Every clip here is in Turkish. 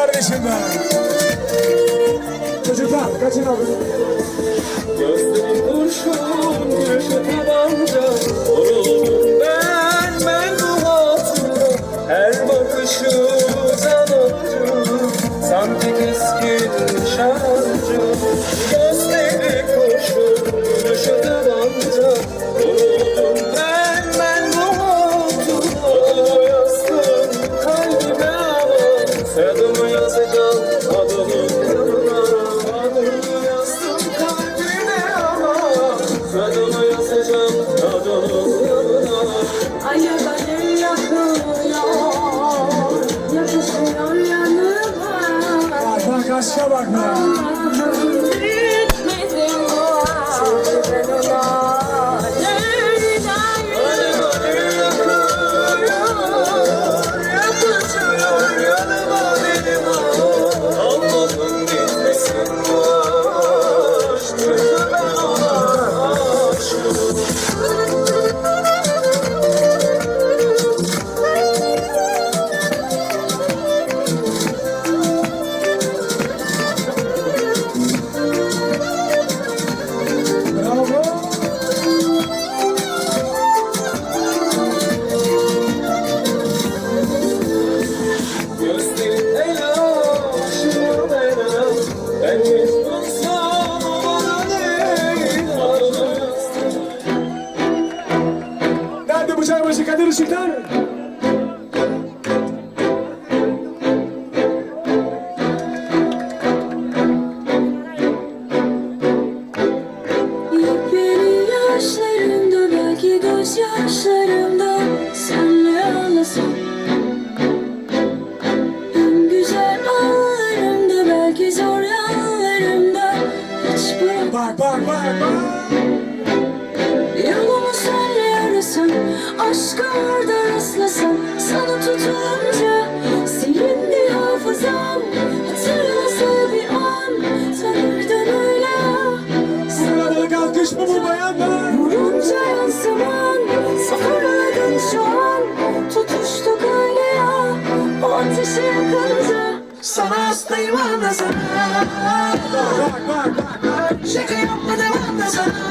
kardeşim be. Çocuklar kaçın abi. Gözlerim kurşun, gülüşü tabanca Vuruldum ben, ben bu hatırla Her bakışı canıcı Sanki keskin şarjı aşka bak be. Kadir Işıklar? Beni yaşlarımda belki gözyaşlarımda senle ağlasam En güzel anlarımda belki zor yanlarımda hiç bırak Bak bak bak bak. Arasam aşka orada rastlasam sana tutulunca silindi hafızam. Hatırlasa bir an tanırdım öyle. Sırada kalkış mı bu bayanlar? Vurunca yansıman Sıfırladın şu an. Tutuştuk öyle ya O ateşi yakınca. Sana hastayım anlasana. Bak bak bak bak. Şaka yapmadım anlasana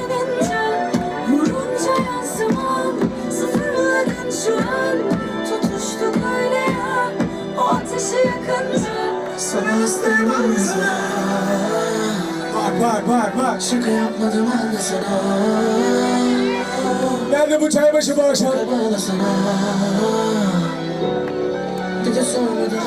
Sana hastayım anlasana Bak bak bak bak. Şaka yapmadım anlasana Nerede bu çaybaşı bu akşam? Bağlasana Bir de sormadan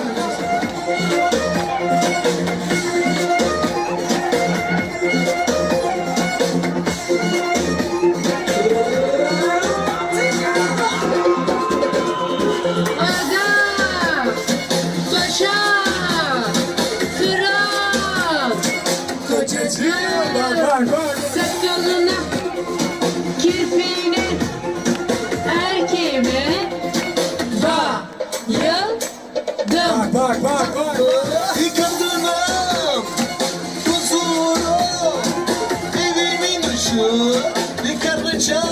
bir karıcam,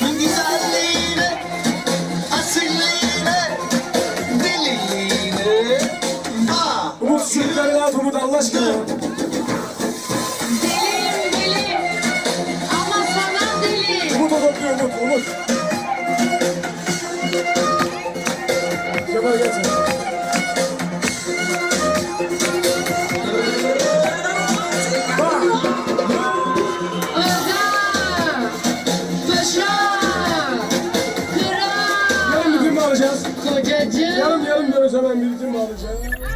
güzelliğine, asilliğine, deliliğine, ah, Umut şu çocukları rahat Umut Allah aşkına. Deliyim deli, ama sana deli. Umut o Umut Umut. Alacağız. kocacığım. Yarın yarın diyoruz hemen bir film alacağız.